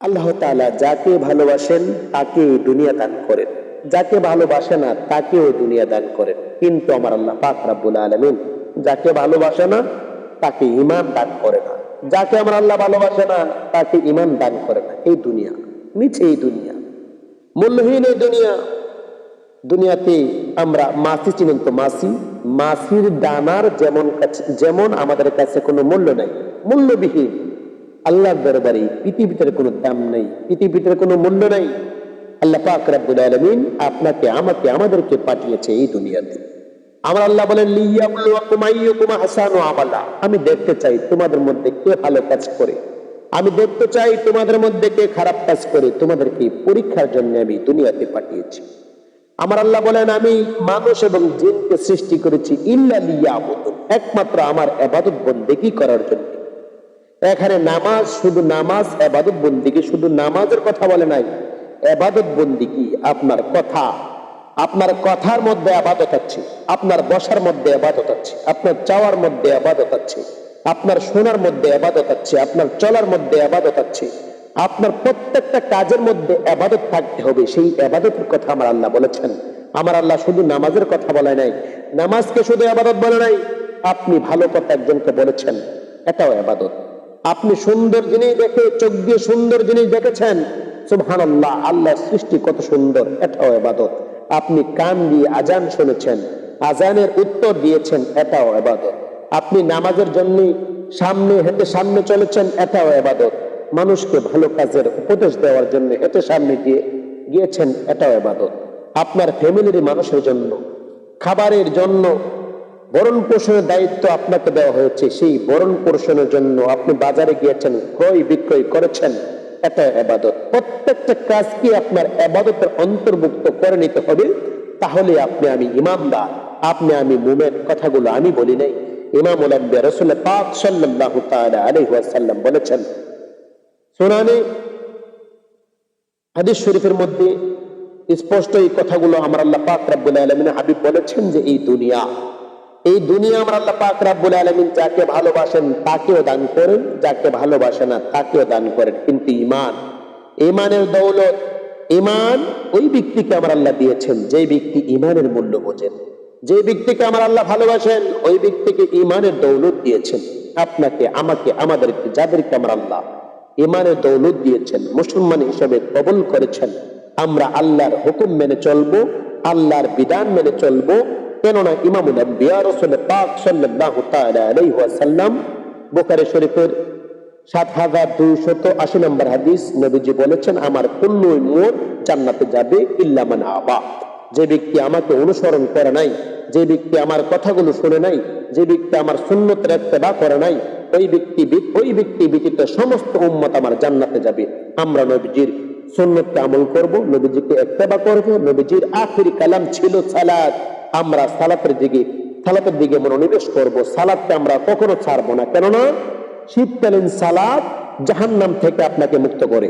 আল্লাহ তাআলা যাকে ভালোবাসেন, তাকে দুনিয়া দান করেন। যাকে ভালোবাসে না তাকে দুনিয়া দান করেন। কিন্তু আমার আল্লাহ পাক রাব্বুল আলামিন যাকে ভালোবাসে না, তাকে ইমান দান করে না। যাকে আমার আল্লাহ ভালোবাসে না, তাকে ইমান দান করে না। এই দুনিয়া, মিছে এই দুনিয়া, মূল্যহীন এই দুনিয়া। দুনিয়াতে আমরা মাসি চিনেন তো মাসি মাসির দানার যেমন যেমন আমাদের কাছে কোনো মূল্য নাই। মূল্যবিহীন। আল্লাহর দরবারে পৃথিবীতে কোনো দাম নেই পৃথিবীতে কোনো মূল্য নাই। আল্লাহ পাক রাব্বুল আলামিন আপনাকে, আমাকে, আমাদেরকে পাঠিয়েছে এই দুনিয়াতে। আমার আল্লাহ বলেন আমালা। আমি দেখতে চাই তোমাদের মধ্যে কে ভালো কাজ করে। আমি দেখতে চাই তোমাদের মধ্যে কে খারাপ কাজ করে। তোমাদেরকে পরীক্ষার জন্য আমি দুনিয়াতে পাঠিয়েছি। আমার আল্লাহ বলেন, আমি মানুষ এবং জিনকে সৃষ্টি করেছি ইল্লা লিয়াবুদুন। একমাত্র আমার এবাদত বন্দেগী করার জন্য। এখানে নামাজ শুধু নামাজ, এবাদত বন্দিকে শুধু নামাজের কথা বলে নাই। এবাদত বন্দিকি আপনার কথা। আপনার কথার মধ্যে আবাদত আছে। আপনার বসার মধ্যে আবাদত আছে। আপনার চাওয়ার মধ্যে আবাদত আছে। আপনার শোনার মধ্যে আবাদত আছে। আপনার চলার মধ্যে আবাদত আছে। আপনার প্রত্যেকটা কাজের মধ্যে আবাদত থাকতে হবে। সেই আবাদতের কথা আমার আল্লাহ বলেছেন। আমার আল্লাহ শুধু নামাজের কথা বলে নাই। নামাজকে শুধু আবাদত বলে নাই। আপনি ভালো কথা একজনকে বলেছেন। এটাও আবাদত। আপনি সুন্দর জিনিস দেখে, চোখ দিয়ে সুন্দর জিনিস দেখেছেন? সুবহান আল্লাহ আল্লাহর সৃষ্টি কত সুন্দর, এটাও এবাদত আপনি কান দিয়ে আজান শুনেছেন, আজানের উত্তর দিয়েছেন, এটাও এবাদত আপনি নামাজের জন্য সামনে হেঁটে সামনে চলেছেন, এটাও এবাদত মানুষকে ভালো কাজের উপদেশ দেওয়ার জন্য হেঁটে সামনে গিয়ে, গিয়েছেন, এটাও এবাদত আপনার ফ্যামিলির মানুষের জন্য, খাবারের জন্য বরণ পোষণের দায়িত্ব আপনাকে দেওয়া হয়েছে। সেই বরণ পোষণের জন্য আপনি বাজারে গিয়েছেন, ক্রয় বিক্রয় করেছেন। এটা এবাদত প্রত্যেকটা কাজকে আপনার এবাদতের অন্তর্ভুক্ত করে নিতে হবে? তাহলে আপনি আমি ইমানদার আপনি আমি মুমের কথাগুলো আমি বলি নাই। ইমাম উলাম্বিয়া রসুল পাক সাল্লাল্লাহু তাআলা আলাইহি ওয়াসাল্লাম বলেছেন সুনানে হাদিস শরীফের মধ্যে স্পষ্ট এই কথাগুলো আমার আল্লাহ পাক রাব্বুল আলামিন হাবিব বলেছেন যে, এই দুনিয়া এই দুনিয়া আমার আল্লাহ পাক রাব্বুল আলামিন যাকে ভালোবাসেন তাকেও দান করেন, যাকে ভালোবাসে না তাকেও দান করেন। কিন্তু ইমান ইমানের দৌলত ইমান ওই ব্যক্তিকে আমার আল্লাহ দিয়েছেন, যে ব্যক্তি ইমানের মূল্য বোঝেন। যে ব্যক্তিকে আমার আল্লাহ ভালোবাসেন, ওই ব্যক্তিকে ইমানের দৌলত দিয়েছেন। আপনাকে, আমাকে, আমাদেরকে, যাদেরকে আমার আল্লাহ ইমানের দৌলত দিয়েছেন, মুসলমান হিসেবে কবল করেছেন, আমরা আল্লাহর হুকুম মেনে চলবো, আল্লাহর বিধান মেনে চলবো কেননা ইমামুল আম্বিয়া রাসূল পাক সাল্লাল্লাহু তাআলা আলাইহি ওয়াসাল্লাম বুখারী শরীফের সাত হাজার দুইশত আশি নম্বর হাদিস নবীজি বলেছেন, আমার কুল্লু মোর জান্নাতে যাবে ইল্লামান আবা। যে ব্যক্তি আমাকে অনুসরণ করে নাই, যে ব্যক্তি আমার কথাগুলো শুনে নাই, যে ব্যক্তি আমার সুন্নতের ইত্তেবা করে নাই, ওই ব্যক্তি ওই ব্যক্তি ব্যতীত সমস্ত উম্মত আমার জান্নাতে যাবে। আমরা নবীজির সুন্নতকে আমল করব। নবীজিকে একতেবা করব নবীজির আখির কালাম ছিল সালাদ আমরা সালাতের দিকে সালাতের দিকে মনোনিবেশ করব। সালাদকে আমরা কখনো ছাড়বো না। কেননা শীতকালীন সালাদ জাহান্নাম থেকে আপনাকে মুক্ত করে।